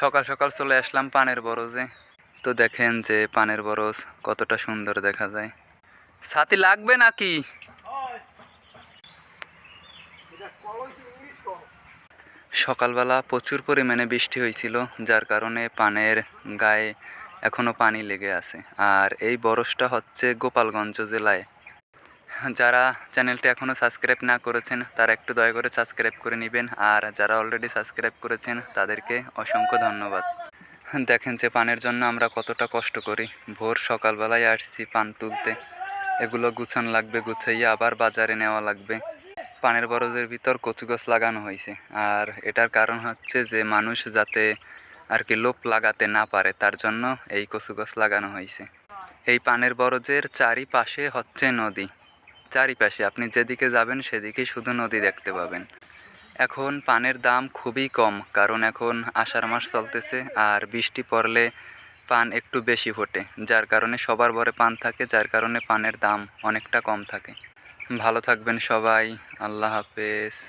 সকাল সকাল চলে আসলাম পানের বরজে। তো দেখেন যে পানের বরজ কতটা সুন্দর দেখা যায়। ছাতি লাগবে নাকি? সকালবেলা প্রচুর পরিমাণে বৃষ্টি হয়েছিল, যার কারণে পানের গায়ে এখনও পানি লেগে আছে। আর এই বরসটা হচ্ছে গোপালগঞ্জ জেলায় যারা চ্যানেলটি এখনও সাবস্ক্রাইব না করেছেন, তারা একটু দয়া করে সাবস্ক্রাইব করে নেবেন। আর যারা অলরেডি সাবস্ক্রাইব করেছেন, তাদেরকে অসংখ্য ধন্যবাদ। দেখেন যে পানের জন্য আমরা কতটা কষ্ট করি। ভোর সকালবেলায় আসছি পান তুলতে। এগুলো গুছান লাগবে, গুছাইয়ে আবার বাজারে নেওয়া লাগবে। পানের বরজের ভিতর কচু গাছ লাগানো হয়েছে। আর এটার কারণ হচ্ছে যে মানুষ যাতে আর কি লোপ লাগাতে না পারে, তার জন্য এই কচু গাছ লাগানো হয়েছে। এই পানের বরজের চারিপাশে হচ্ছে নদী। চারিপাশে আপনি যেদিকে যাবেন সেদিকে শুধু নদী দেখতে পাবেন। এখন পানের দাম খুবই কম, কারণ এখন আষাঢ় মাস চলতেছে আর বৃষ্টি পড়লে পান একটু বেশি ফোটে, যার কারণে সবার বরে পান থাকে, যার কারণে পানের দাম অনেকটা কম থাকে। ভালো থাকবেন সবাই, আল্লাহ হাফেজ।